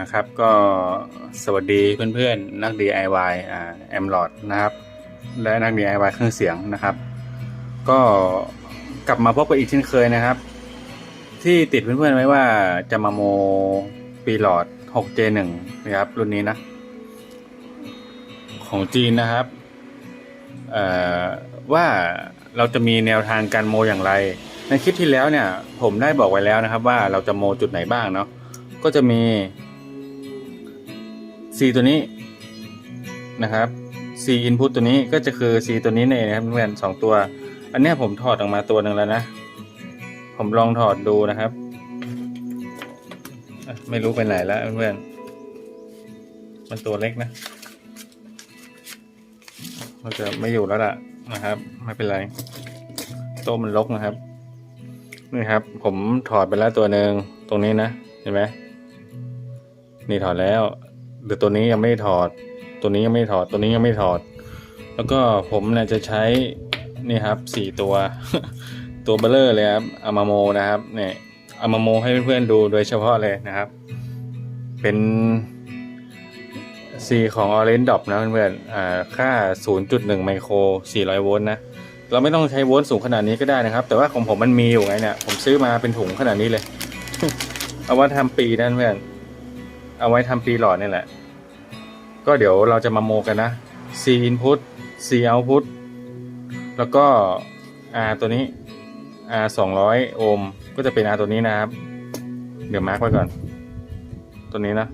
นะครับ ก็สวัสดีเพื่อนๆ นัก DIY อ่าแอมลอดนะครับ และนัก DIY เครื่องเสียงนะครับ ก็กลับมาพบกันอีกเช่นเคยนะครับ ที่ติดเพื่อนๆไว้ว่าจะมาโมปีหลอด 6J1 นะครับ รุ่นนี้นะ ของจีนนะครับว่าเราจะมีแนวทางการโมอย่างไร ในคลิปที่แล้วเนี่ย ผมได้บอกไว้แล้วนะครับ ว่าเราจะโมจุดไหนบ้างเนาะก็จะมี C ตัวนี้นะครับ C input ตัวนี้ก็จะคือ C ตัวนี้เนี่ยนะครับเพื่อนสองตัว อันนี้ผมถอดออกมาตัวหนึ่งแล้วนะ ผมลองถอดดูนะครับ ไม่รู้ไปไหนแล้วเพื่อนมันตัวเล็กนะมันจะไม่อยู่แล้วล่ะนะครับ ไม่เป็นไรโต๊ะมันลกนะครับนี่ครับ ผมถอดไปแล้วตัวหนึ่งตรงนี้นะเห็นไหมนี่ถอดแล้ว เดี๋ยวตัวนี้ยังไม่ถอด ตัวนี้ยังไม่ถอด ตัวนี้ยังไม่ถอด แล้วก็ผมเนี่ยจะใช้นี่ครับสี่ตัว ตัวเบลเลอร์เลยครับอามาโมนะครับเนี่ยอามาโมให้เพื่อนๆดูโดยเฉพาะเลยนะครับ เป็น C ของ Orange Dop นะเพื่อนๆอ่าค่า 0.1 ไมโคร 400 โวลต์นะ เราไม่ต้องใช้โวลต์สูงขนาดนี้ก็ได้นะครับ แต่ว่าของผมมันมีอยู่ไงเนี่ย ผมซื้อมาเป็นถุงขนาดนี้เลย เอาไว้ทำปีนั่นเพื่อน เอาไว้ทำปีหลอดนี่แหละ ก็เดี๋ยวเราจะมาโมกันนะ C input C output แล้วก็ R ตัวนี้ R 200 โอห์มก็จะเป็น R ตัวนี้นะครับ เดี๋ยวมาร์กไว้ก่อน ตัวนี้นะ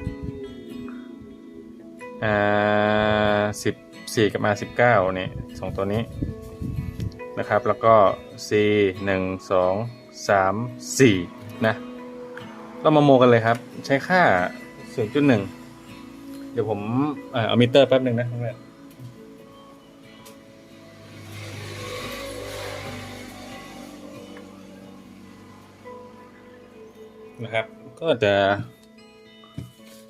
R 14 กับ R 19นี่สองตัวนี้นะครับ แล้วก็ C 1 2 3 4นะเรามาโมกันเลยครับ ใช้ค่า 0.1เดี๋ยวผมเอ่อเอามิเตอร์แป๊บหนึ่งนะเพื่อนนะครับ ก็จะ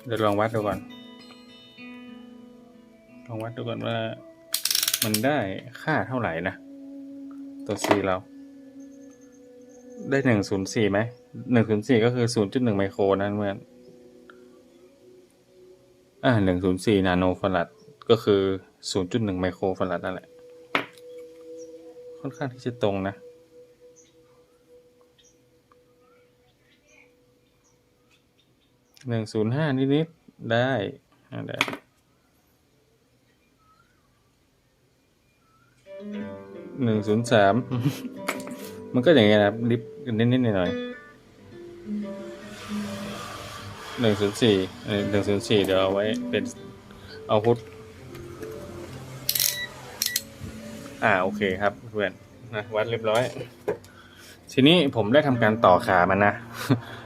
เดี๋ยวลองวัดดูก่อน ลองวัดดูก่อนว่ามันได้ค่าเท่าไหร่นะ ตัว C เรา ได้หนึ่งศูนย์สี่ไหมหนึ่งศูนย์สี่ก็คือศูนย์จุดหนึ่งไมโครนั่นเพื่อน อ่าหนึ่งศูนย์สี่นาโนฟารัดก็คือศูนย์จุดหนึ่งไมโครฟารัดนั่นแหละ ค่อนข้างที่จะตรงนะ หนึ่งศูนย์ห้านิดๆ ได้ได้หนึ่งศูนย์สาม มันก็อย่างเงี้ยนะครับลิฟนนิดๆหน่อยๆ หนึ่งศูนย์สี่หนึ่งศูนย์สี่เดี๋ยวเอาไว้เป็นเอาพุทอ่าโอเคครับเพื่อนนะวัดเรียบร้อย ทีนี้ผมได้ทำการต่อขามันนะ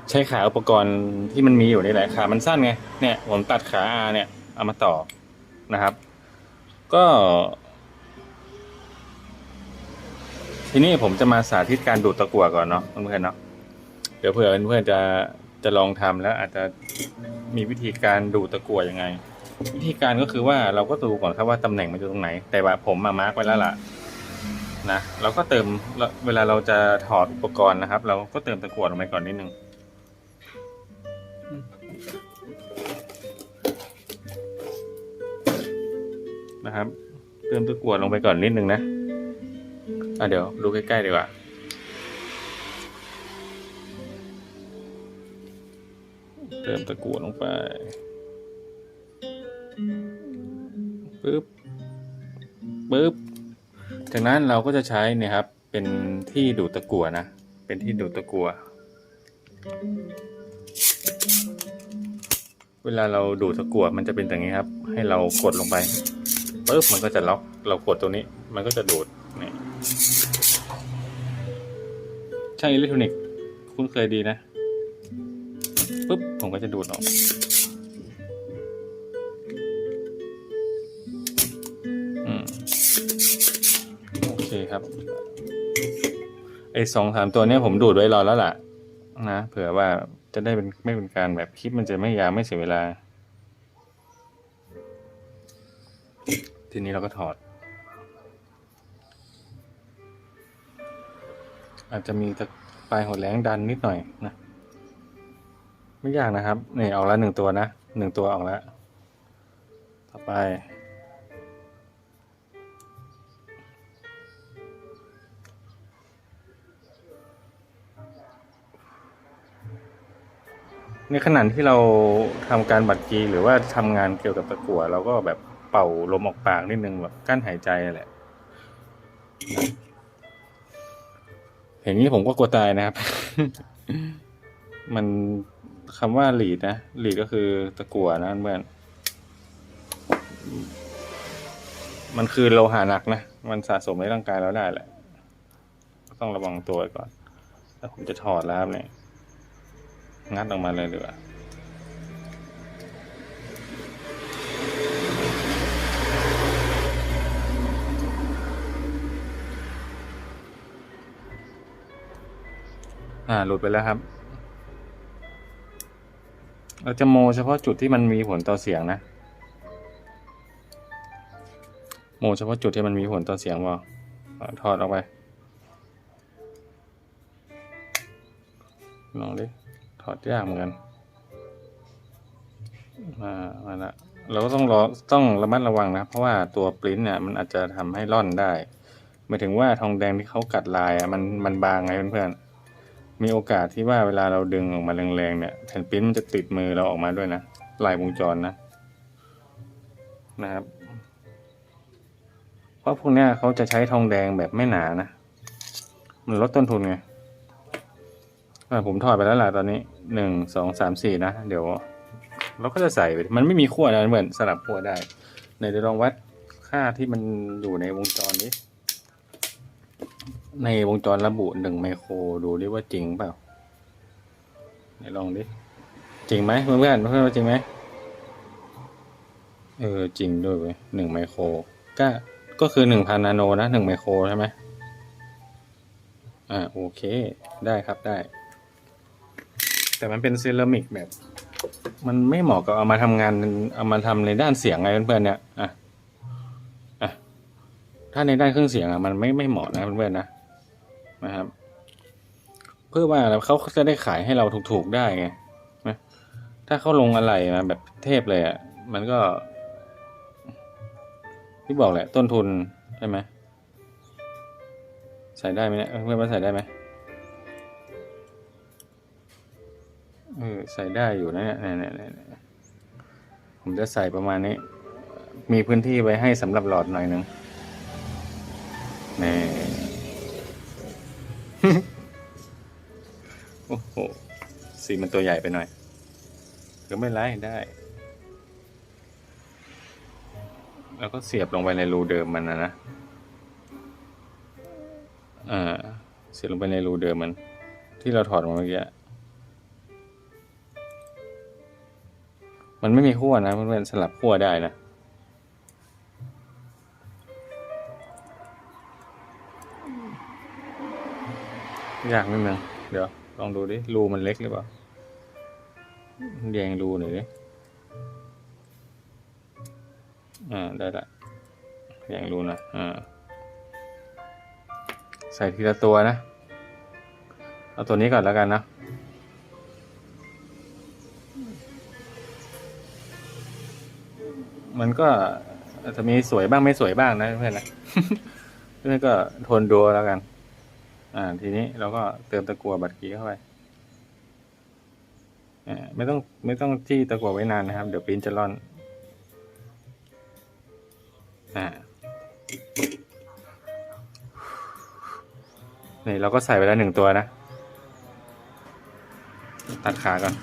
ใช้ขาอุปกรณ์ที่มันมีอยู่นี่แหละขามันสั้นไงเนี่ยผมตัดขาอาเนี่ย เอามาต่อนะครับ ก็ ทีนี้ผมจะมาสาธิตการดูดตะกั่วก่อนเนาะเพื่อนๆเนาะเดี๋ยวเผื่อเพื่อนๆจะ จะลองทำแล้วอาจจะมีวิธีการดูตะกั่วยังไง วิธีการก็คือว่าเราก็ดูก่อนครับว่าตำแหน่งมันอยู่ตรงไหน แต่ว่าผมมามาร์กไว้แล้วล่ะนะเราก็เติมเวลาเราจะถอดอุปกรณ์นะครับ เราก็เติมตะกั่วลงไปก่อนนิดนึงนะครับ เติมตะกั่วลงไปก่อนนิดนึงนะอะเดี๋ยวดูใกล้ๆดีกว่า เติมตะกั่วลงไปปึ๊บปึ๊บจากนั้นเราก็จะใช้เนี่ยครับ เป็นที่ดูดตะกั่วนะ เป็นที่ดูดตะกั่วเวลาเราดูดตะกั่วมันจะเป็นอย่างนี้ครับ ให้เรากดลงไปปึ๊บมันก็จะล็อก เรากดตัวนี้ มันก็จะดูดนี่ช่างอิเล็กทรอนิกส์คุ้นเคยดีนะ ปุ๊บผมก็จะดูดออกอืมโอเคครับ ไอ้สองสามตัวเนี้ยผมดูดไว้รอแล้วล่ะ นะเผื่อว่าจะได้เป็นไม่เป็นการแบบคลิปมันจะไม่ยาวไม่เสียเวลา ทีนี้เราก็ถอด อาจจะมีตะปลายหัวแหลงดันนิดหน่อยนะ ไม่ยากนะครับนี่ออกแล้วหนึ่งตัวนะหนึ่งตัวออกแล้ว ต่อไป ในขณะที่เราทำการบัดกีหรือว่าทำงานเกี่ยวกับตะกั่วเราก็แบบเป่าลมออกปากนิดนึงแบบกั้นหายใจแหละเห็นนี้ผมก็กลัวตายนะครับ มัน คำว่าหลีดนะหลีดก็คือตะกั่วนะเพื่อนมันคือโลหะหนักนะ มันสะสมในร่างกายเราได้แหละ ก็ต้องระวังตัวก่อน แล้วผมจะถอดแล้วครับเนี่ย งัดออกมาเลยดีกว่าอ่า หลุดไปแล้วครับ เราจะโมเฉพาะจุดที่มันมีผลต่อเสียงนะ โมเฉพาะจุดที่มันมีผลต่อเสียงว่าถอดออกไป ลองดิ ถอดยากเหมือนกันมามาละเราก็ต้องรอต้องระมัดระวังนะ เพราะว่าตัวปริ้นเนี่ยมันอาจจะทำให้ร่อนได้หมายถึงว่าทองแดงที่เขากัดลายอะมันมันบางไงเพื่อนๆ มีโอกาสที่ว่าเวลาเราดึงออกมาแรงๆเนี่ยแผ่นปิ้นมันจะติดมือเราออกมาด้วยนะลายวงจรนะนะครับ เพราะพวกเนี้ยเขาจะใช้ทองแดงแบบไม่หนานะ มันลดต้นทุนไงอ่ผมถอดไปแล้วล่ะตอนนี้หนึ่งสองสามสี่นะ เดี๋ยว เราก็จะใส่ไปมันไม่มีขั้วนะเหมือนสลับขั้วได้ในเดี๋ยวลองวัดค่าที่มันอยู่ในวงจรนี้ ในวงจรระบุหนึ่งไมโครดูดิว่าจริงเปล่าไหนลองดิ จริงไหมเพื่อนเพื่อนเพื่อนว่าจริงไหมเออจริงด้วยเว้ยหนึ่งไมโครก็ก็คือหนึ่งพันนาโนนะหนึ่งไมโครใช่ไหมอ่าโอเค ได้ครับได้ แต่มันเป็นเซรามิกแบบ มันไม่เหมาะกับเอามาทำงานเอามาทำในด้านเสียงไงเพื่อนๆเนี่ยอะอะถ้าในด้านเครื่องเสียงอะมันไม่ไม่เหมาะนะเพื่อนๆนะ นะครับ เพื่อว่าเขาจะได้ขายให้เราถูกๆได้ไงนะถ้าเขาลงอะไรมาแบบเทพเลยอะมันก็ ที่บอกแหละ ต้นทุนใช่ไหมใส่ได้ไหมเนี่ยเพื่อนว่าใส่ได้ไหมเออใส่ได้อยู่นะเนี่ยเนี่ยเนี่ยผมจะใส่ประมาณนี้ มีพื้นที่ไว้ให้สำหรับหลอดหน่อยนึงนี่ โอ้โห สีมันตัวใหญ่ไปหน่อยก็ไม่ไรได้ แล้วก็เสียบลงไปในรูเดิมมันนะนะอ่าเสียบลงไปในรูเดิมมัน ที่เราถอดมาเมื่อกี้ มันไม่มีขั้วนะเพื่อนๆสลับขั้วได้นะ ยากนิดนึงเดี๋ยวลองดูดิรูมันเล็กหรือเปล่าแยงรูหน่อยดิอ่าได้ละแยงรูนะอ่าใส่ทีละตัวนะ เอาตัวนี้ก่อนแล้วกันนะมันก็อาจจะมีสวยบ้างไม่สวยบ้างนะเพื่อนนะเพื่อนก็ทนดูแล้วกัน อ่า ทีนี้เราก็เติมตะกั่วบัตรกีเข้าไปอ่าไม่ต้องไม่ต้องจี้ตะกั่วไว้นานนะครับ เดี๋ยวปิ้นจะร่อนอ่านี่เราก็ใส่ไปแล้วหนึ่งตัวนะ ตัดขาก่อน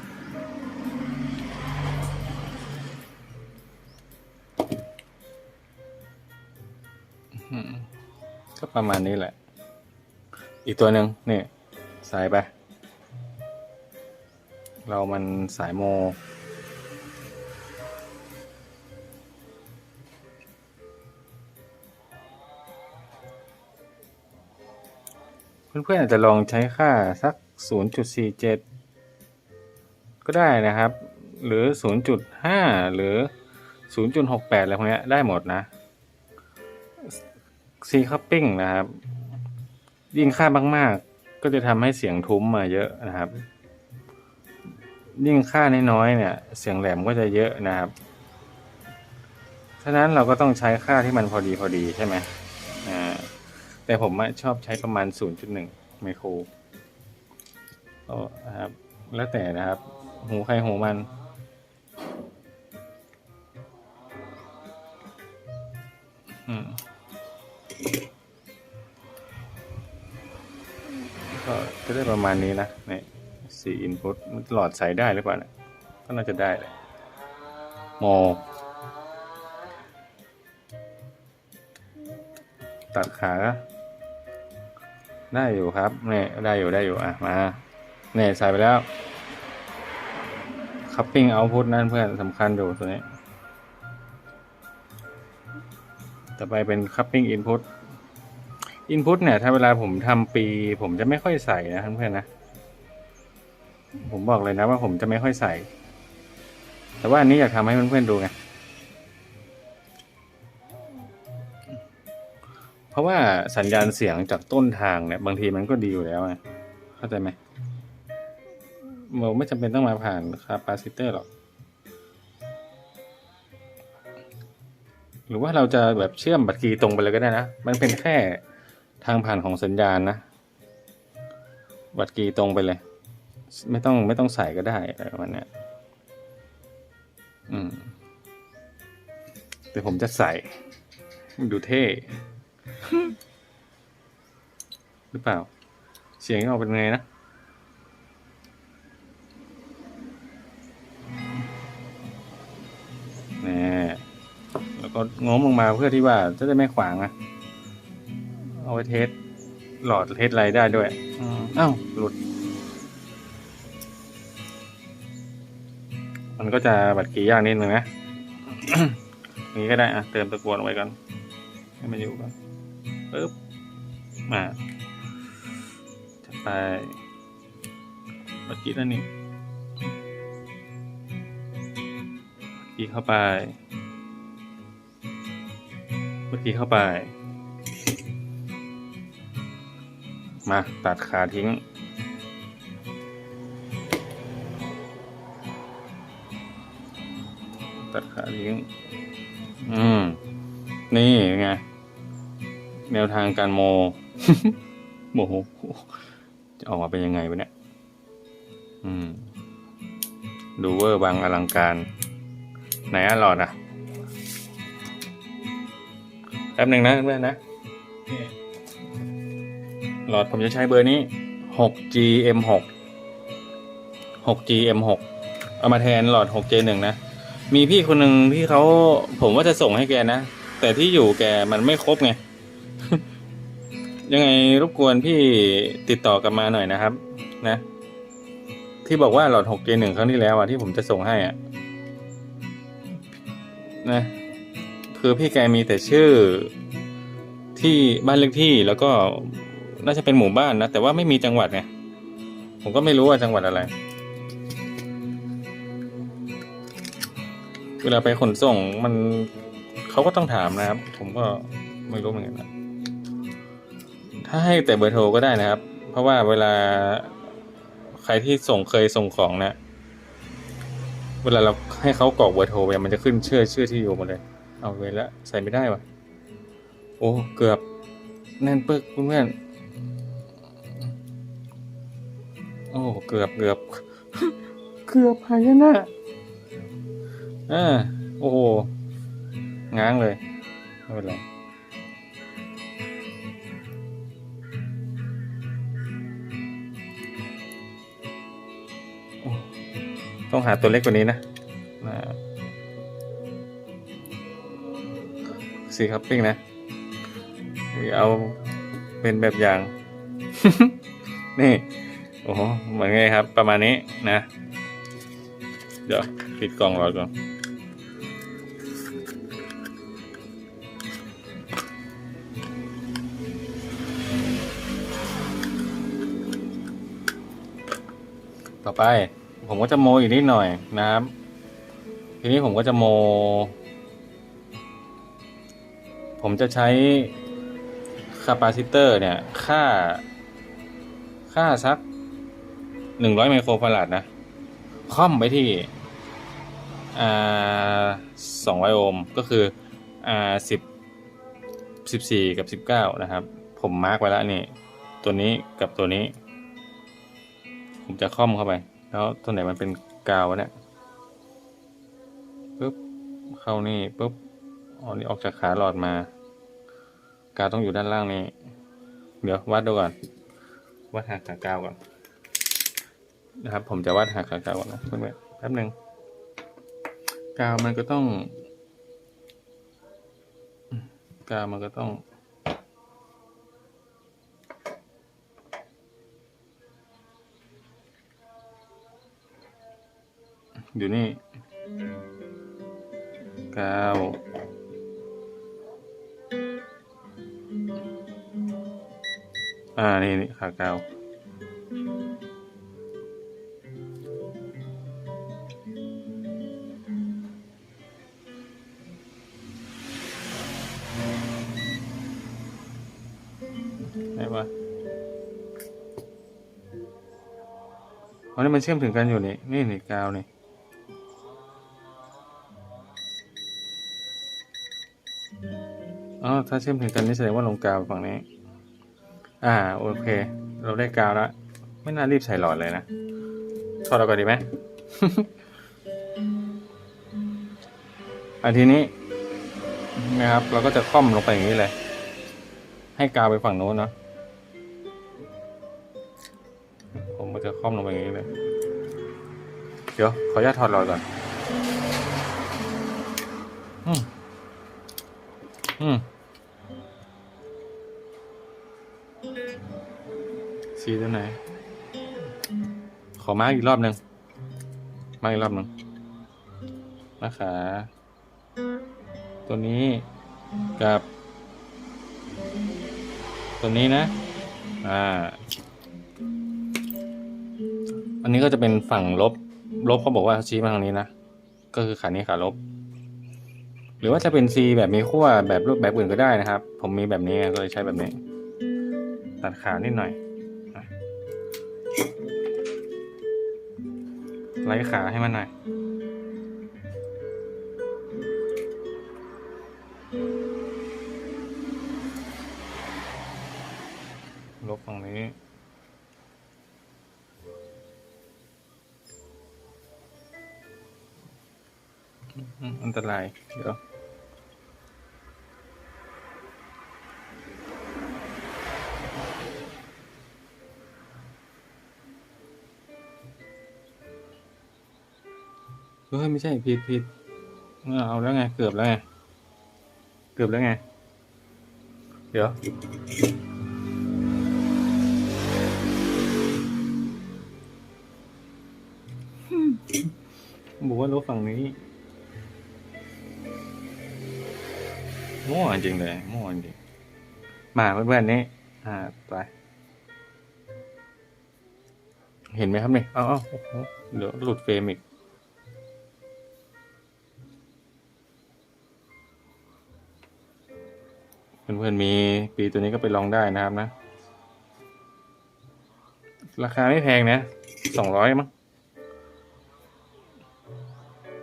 ก็ประมาณนี้แหละ อีกตัวหนึ่งนี่สายไป เรามันสายโม เพื่อนๆอาจจะลองใช้ค่าสัก 0.47 ก็ได้นะครับ หรือ 0.5 หรือ 0.68 อะไรพวกนี้ได้หมดนะซีคัพปิ้งนะครับ ยิ่งค่ามาก ๆ ก็จะทำให้เสียงทุ้มมาเยอะนะครับ ยิ่งค่าน้อยๆเนี่ย เสียงแหลมก็จะเยอะนะครับฉะนั้นเราก็ต้องใช้ค่าที่มันพอดีพอดีใช่ไหมอ่าแต่ผมชอบใช้ประมาณ 0.1 ไมโครก็ครับ แล้วแต่นะครับ หูใครหูมัน ประมาณนี้นะเนี่ยสี่อินพุตมันหลอดใส่ได้หรือเปล่าเนี่ยก็น่าจะได้แหละโมตัดขา ได้อยู่ครับเนี่ยได้อยู่ได้อยู่อะมาเนี่ยใส่ไปแล้วคัพปิ้งเอาพุตนั่นเพื่อนสำคัญอยู่ตัวนี้ ต่อไปเป็นคัพปิ้งอินพุต อินพุตเนี่ย ถ้าเวลาผมทำปี ผมจะไม่ค่อยใส่นะเพื่อนๆนะ ผมบอกเลยนะว่าผมจะไม่ค่อยใส่ แต่ว่าอันนี้อยากทำให้เพื่อนๆดูไง เพราะว่าสัญญาณเสียงจากต้นทางเนี่ย บางทีมันก็ดีอยู่แล้วไงเข้าใจไหมเราไม่จำเป็นต้องมาผ่านคาปาซิเตอร์หรอก หรือว่าเราจะแบบเชื่อมบัตรคีตรงไปเลยก็ได้นะ มันเป็นแค่ ทางผ่านของสัญญาณนะบัตรคีย์ตรงไปเลย ไม่ต้องไม่ต้องใส่ก็ได้อะไรประมาณนี้อืม แต่ผมจะใส่ ดูเท่ หรือเปล่า เสียงออกเป็นไงนะนี่แล้วก็ง้มลงมาเพื่อที่ว่าจะได้ไม่ขวางนะ เอาไว้เทสหลอดเทสไรได้ด้วยอืมอ้าวหลุด มันก็จะบัดกี่ยากนิดนึงนะอย่างนี้ก็ได้อะเติมตะกรวดลงไปก่อนให้มันอยู่ก่อนปึ๊บมาจะไปบัดกี้แล้วนี่บัดกี้เข้าไปบัดกี้เข้าไป มาตัดขาทิ้ง ตัดขาทิ้ง อืม นี่ไง แนวทางการโมโมโหจะออกมาเป็นยังไงวะเนี่ย อืม ดูเวอร์บางอลังการ ไหนอะหลอดอะแป๊บหนึ่งนะเพื่อนนะ หลอดผมจะใช้เบอร์นี้ 6GM6 6GM6 เอามาแทนหลอด 6J1 นะ มีพี่คนหนึ่งที่เขาผมว่าจะส่งให้แกนะ แต่ที่อยู่แกมันไม่ครบไง ยังไงรบกวนพี่ติดต่อกลับมาหน่อยนะครับ นะ ที่บอกว่าหลอด 6J1 ครั้งที่แล้วอะที่ผมจะส่งให้อะนะ คือพี่แกมีแต่ชื่อที่บ้านเลขที่แล้วก็ น่าจะเป็นหมู่บ้านนะ แต่ว่าไม่มีจังหวัดไงผมก็ไม่รู้ว่าจังหวัดอะไร เวลาไปขนส่งมันเขาก็ต้องถามนะครับ ผมก็ไม่รู้เหมือนกันนะถ้าให้แต่เบอร์โทรก็ได้นะครับ เพราะว่าเวลาใครที่ส่งเคยส่งของนะเวลาเราให้เขากรอกเบอร์โทรไปมันจะขึ้นเชื่อชื่อที่อยู่หมาเลย เอาเวละใส่ไม่ได้วะโอ้เกือบแน่นเปึกเพื่อนๆ อ้เกือบเกือบเกือบหายนะอ่าโอ้โหง้างเลยไม่เป็นไรโอ้ต้องหาตัวเล็กกว่านี้นะนะสีคัพปิ้งนะ เอาเป็นแบบอย่าง นี่ โอ้โหเหมือนไงครับ ประมาณนี้นะ เดี๋ยวปิดกล่องรอก่อนต่อไป ผมก็จะโมอีกนิดหน่อยนะครับ ทีนี้ผมก็จะโม ผมจะใช้คาปาซิเตอร์เนี่ย ค่า ค่าสัก หนึ่งร้อยไมโครฟาราดนะค่อมไปที่อ่าสองร้อยโอห์มก็คืออ่าสิบสิบสี่กับสิบเก้านะครับ ผมมาร์กไว้แล้วนี่ ตัวนี้กับตัวนี้ ผมจะค่อมเข้าไป แล้วตัวไหนมันเป็นกาวเนี่ยปุ๊บเข้านี่ปุ๊บอ๋อนี่ออกจากขาหลอดมา กาวต้องอยู่ด้านล่างนี้เดี๋ยววัดดูก่อน วัดหาขากาวก่อน นะครับ ผมจะวัดหาขากาวก่อนนะเพื่อนๆแป๊บหนึ่งกาวมันก็ต้อง กาวมันก็ต้อง อยู่นี่ กาวอ่า นี่นี่ขากาว นี่มันเชื่อมถึงกันอยู่นี่นี่นี่กาวนี่อ๋อถ้าเชื่อมถึงกันนี่แสดงว่าลงกาวฝั่งนี้ อ่าโอเค เราได้กาวแล้วไม่น่ารีบใส่หลอดเลยนะถอดเราก่อนดีไหมอันทีนี้นะครับ เราก็จะค่อมลงไปอย่างนี้เลย ให้กาวไปฝั่งโน้นเนาะ ผมก็จะคล่อมลงไปอย่างนี้เลย เดี๋ยว ขออนุญาตถอดหลอดก่อน อืม อืม สีตัวไหน ขอมาอีกรอบหนึ่งมาอีกรอบหนึ่งมาขาตัวนี้กับ ตัวนี้นะ อ่า อันนี้ก็จะเป็นฝั่งลบ ลบเขาบอกว่าชี้มาทางนี้นะ ก็คือขานี้ขาลบ หรือว่าจะเป็น C แบบมีขั้วแบบรูปแบบอื่นก็ได้นะครับ ผมมีแบบนี้ก็เลยใช้แบบนี้ ตัดขานิดหน่อยไล่ขาให้มันหน่อยลบฝั่งนี้ อันตราย เดี๋ยวเฮ้ยไม่ใช่ผิดผิดเอาเอาแล้วไง เกือบแล้วไง เกือบแล้วไง เดี๋ยวบอกว่าลบฝั่งนี้ โง่จริงเลยโง่จริงมาเพื่อนๆนี้ อ่าไปเห็นไหมครับเนี่ยเอาเอาโอ้โหเดี๋ยวหลุดเฟรมอีกเพื่อนๆมีปีตัวนี้ก็ไปลองได้นะครับนะ ราคาไม่แพงนะสองร้อยมั้ง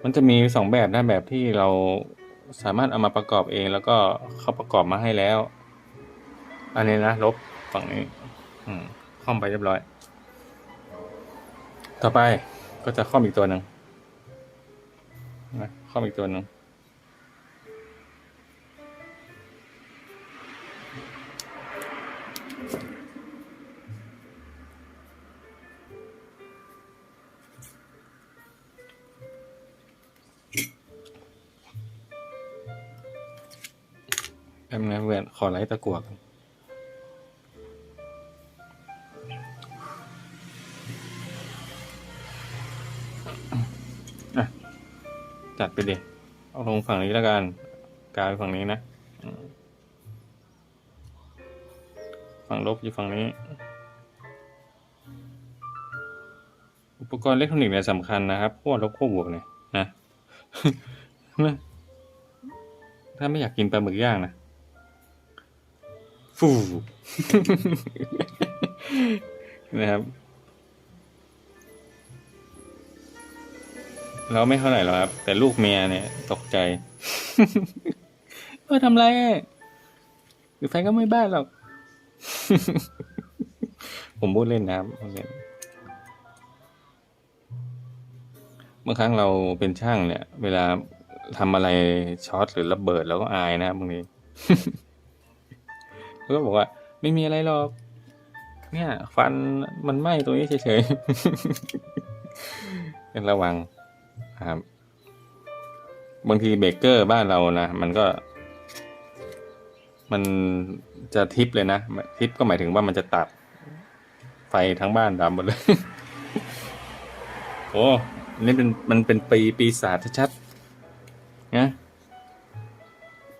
มันจะมีสองแบบนะแบบที่เรา สามารถเอามาประกอบเองแล้วก็เขาประกอบมาให้แล้ว อันนี้นะลบฝั่งนี้อืมค่อมไปเรียบร้อย ต่อไปก็จะค่อมอีกตัวหนึ่งนะค่อมอีกตัวหนึ่ง เพื่อนขอไลท์ตะกั่วกันะจัดไปดิเอาลงฝั่งนี้แล้วกันกาวไปฝั่งนี้นะ ฝั่งลบอยู่ฝั่งนี้ อุปกรณ์อิเล็กทรอนิกส์เนี่ยสำคัญนะครับขั้วลบขั้วบวกเนี่ยนะ ถ้าไม่อยากกินปลาหมึกย่างนะ ฟูนะครับ เราไม่เท่าไหร่หรอกครับ แต่ลูกเมียเนี่ยตกใจเออทำไรหรือแฟนก็ไม่บ้าหรอก ผมพูดเล่นนะครับเล่นบางครั้งเราเป็นช่างเนี่ย เวลาทำอะไรช็อตหรือระเบิดเราก็อายนะครับบางที ก็บอกว่า ไม่มีอะไรหรอก เนี่ย ฟันมันไหม้ตรงนี้เฉยๆเป็นระวังครับ บางทีเบเกอร์บ้านเรานะมันก็ มันจะทิปเลยนะทิปก็หมายถึงว่ามันจะตัด ไฟทั้งบ้านดำหมดเลย โอ้นนี่เป็นมันเป็นปีปีศาจชัดๆนะ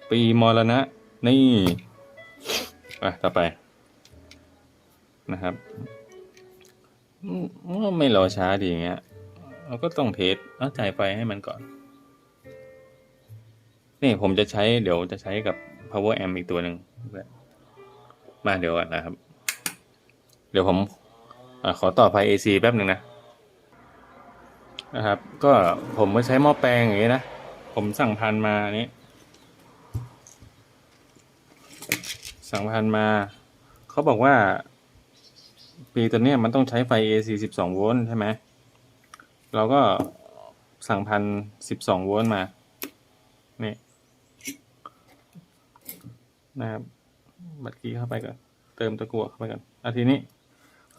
ปีมรณะนี่ อะต่อไป นะครับอืมไม่รอช้าดีเงี้ย เราก็ต้องเทสเอาจ่ายไฟให้มันก่อน นี่ผมจะใช้เดี๋ยวจะใช้กับ power amp อีกตัวหนึ่งมาเดี๋ยวก่อนนะครับ เดี๋ยวผมอขอต่อไฟ AC แป๊บหนึ่งนะ นะครับ ก็ผมก็ใช้หม้อแปลงอย่างนี้นะ ผมสั่งพันมาอัน สั่งพันมา เขาบอกว่า ปีตัวเนี้ยมันต้องใช้ไฟ AC 12 โวลต์ใช่ไหม เราก็สั่งพัน12 โวลต์มา นี่นะครับ บัตรกีเข้าไปก่อน เติมตะกั่วเข้าไปก่อนอาทีนี้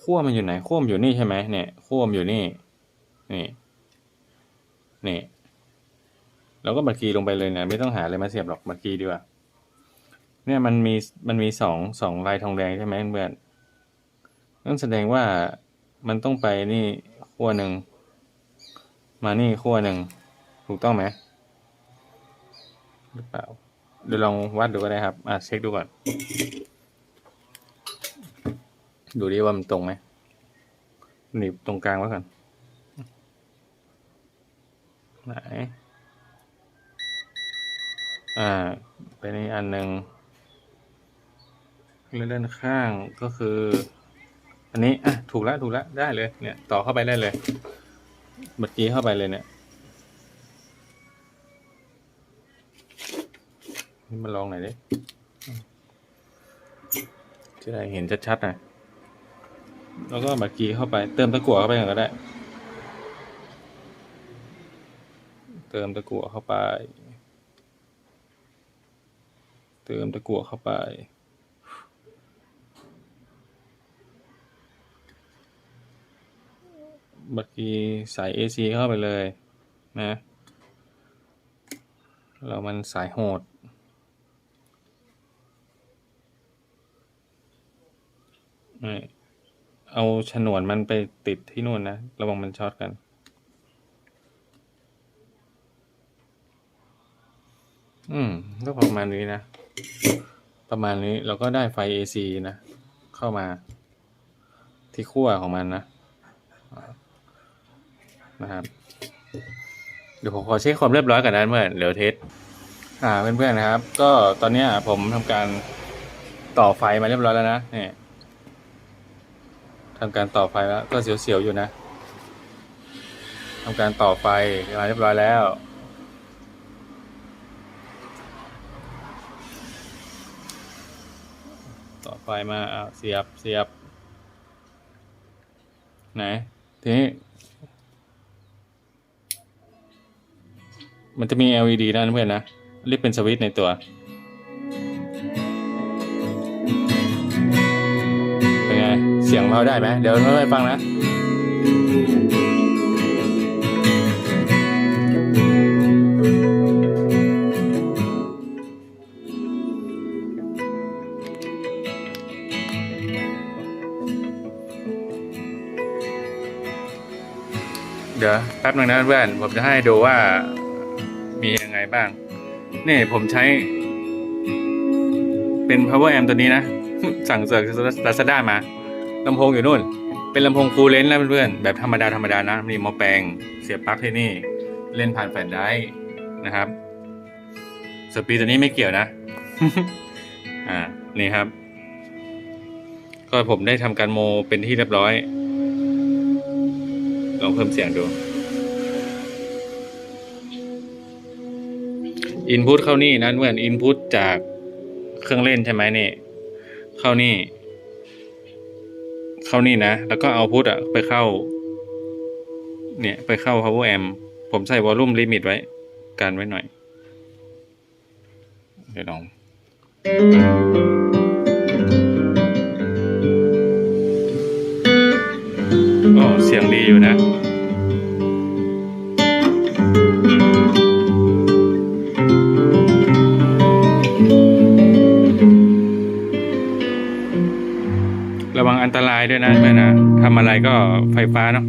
ขั้วมันอยู่ไหนขั้วมันอยู่นี่ใช่ไหมเนี่ยขั้วมันอยู่นี่ นี่ นี่เราก็บัตรกีลงไปเลยเนี่ยไม่ต้องหาอะไรมาเสียบหรอกบัตรกีดีกว่า เนี่ยมันมีมันมีสองสองลายทองแดงใช่ไหมเพื่อนนั่นแสดงว่ามันต้องไปนี่ขั้วหนึ่ง มานี่ขั้วหนึ่ง ถูกต้องไหมหรือเปล่าเดี๋ยวลองวัดดูก็ได้ครับอะเช็คดูก่อน ดูดิว่ามันตรงไหมหนีบตรงกลางไว้ก่อน ไหน อ่า ไปในอันหนึ่ง แล้วด้านข้างก็คือ อันนี้อะถูกแล้วถูกแล้วได้เลยเนี่ย ต่อเข้าไปได้เลยเมื่อกี้เข้าไปเลยเนี่ยนี่มาลองหน่อยดิจะได้เห็นชัดๆหน่อยแล้วก็บัตรกีเข้าไป เติมตะกั่วเข้าไปก็ได้ เติมตะกั่วเข้าไป เติมตะกั่วเข้าไป บัตรกีสาย AC เข้าไปเลยนะเรามันสายโหด เอาฉนวนมันไปติดที่นู่นนะ ระวังมันช็อตกัน อืม ก็ประมาณนี้นะ ประมาณนี้เราก็ได้ไฟ AC นะ เข้ามาที่ขั้วของมันนะ นะครับเดี๋ยวผมขอเช็คความเรียบร้อยกันนะเมื่อเดี๋ยวเทสอ่าเพื่อนๆนะครับ ก็ตอนนี้ผมทำการต่อไฟมาเรียบร้อยแล้วนะเนี่ยทำการต่อไฟแล้ว ก็เสียวๆอยู่นะทำการต่อไฟมาเรียบร้อยแล้วต่อไฟมาอ่าเสียบเสียบ ไหน ทีนี้ มันจะมี LED นะเพื่อนนะรียกเป็นสวิตช์ในตัว เป็นไง เสียงเราได้ไหม เดี๋ยวเราไปฟังนะเดี๋ยวแป๊บหนึงนะเพื่อนผมจะให้ดูว่า บ้าง นี่ผมใช้เป็น power amp ตัวนี้นะ สั่งจาก Lazada มาลำโพงอยู่นู่น เป็นลำโพงฟูลเลนส์นะเพื่อนๆ แบบธรรมดาธรรมดานะ มีมอแปลงเสียบปลั๊กที่นี่ เล่นผ่านแฟลชไดรฟ์นะครับ สปีดตัวนี้ไม่เกี่ยวนะ อ่า นี่ครับ ก็ผมได้ทำการโมเป็นที่เรียบร้อย ลองเพิ่มเสียงดู อินพุตเข้านี่นะเพื่อนอินพุตจากเครื่องเล่นใช่ไหมนี่ เข้านี่ เข้านี่นะ แล้วก็เอาพุตอะไปเข้า เนี่ยไปเข้า power amp ผมใส่ volume limit ไว้กันไว้หน่อย เดี๋ยวลองโอ้เสียงดีอยู่นะ ด้วยนะเมื่อนนะทำอะไรก็ไฟฟ้าเนาะ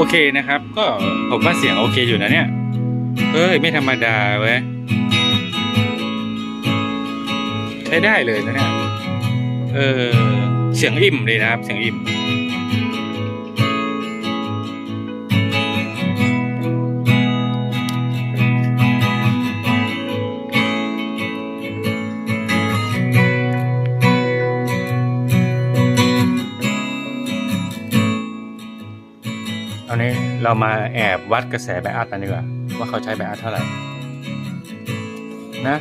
โอเคนะครับ ก็ผมว่าเสียงโอเคอยู่นะเนี่ยเอ้ยไม่ธรรมดาเว้ยใช้ได้เลยนะเนี่ยเออเสียงอิ่มเลยนะครับ เสียงอิ่ม เรามาแอบวัดกระแสไบอัดกันดีกว่าว่าเขาใช้ไบอัดเท่าไหร่ นะ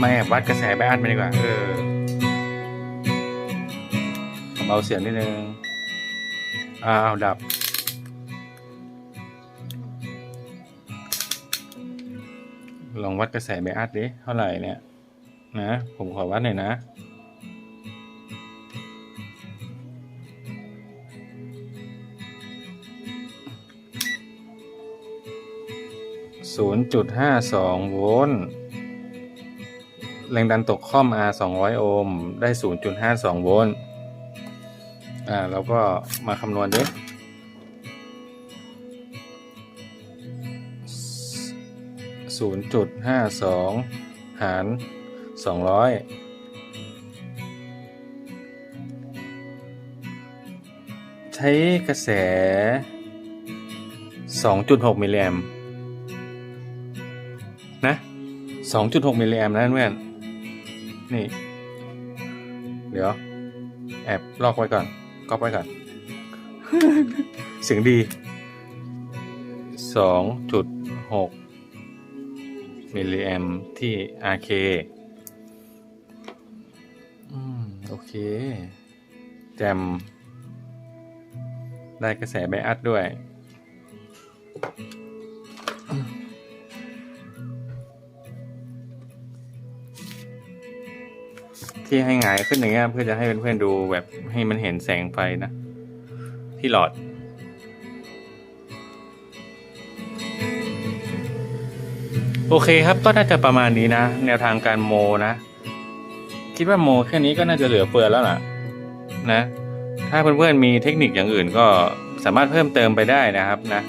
มาแอบวัดกระแสไบอัดไปดีกว่า เออเบาเสียงนิดนึง อ้าวดับ ลองวัดกระแสไบอัดดิ เท่าไหร่เนี่ย นะ ผมขอวัดหน่อยนะ ศูนย์จุดห้าสองโวลต์แรงดันตกข้อม R สองร้อยโอห์มได้ศูนย์จุดห้าสองโวลต์อ่าแล้วก็มาคำนวณดิศูนย์จุดห้าสองหารสองร้อยใช้กระแสสองจุดหกมิลลิแอมป์ 2.6มิลลิแอมป์นะเพื่อนนี่ เดี๋ยว แอบลอกไว้ก่อนก๊อปไว้ก่อน เสียงดี 2.6มิลลิแอมป์ที่ RK อืม โอเค แจมได้กระแสไบอัดด้วย ที่ให้หงายขึ้นอย่างเงี้ยเพื่อจะให้เพื่อนๆดูแบบให้มันเห็นแสงไฟนะ ที่หลอด โอเคครับก็น่าจะประมาณนี้นะ แนวทางการโมนะ คิดว่าโมแค่นี้ก็น่าจะเหลือเฟือแล้วล่ะ นะ ถ้าเพื่อนๆมีเทคนิคอย่างอื่นก็สามารถเพิ่มเติมไปได้นะครับนะ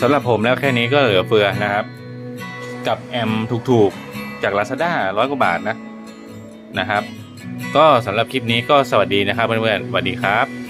สำหรับผมแล้วแค่นี้ก็เหลือเฟือนะครับ กับแอมถูกๆจาก Lazada ร้อยกว่าบาทนะนะครับ ก็สำหรับคลิปนี้ก็สวัสดีนะครับเพื่อนๆสวัสดีครับ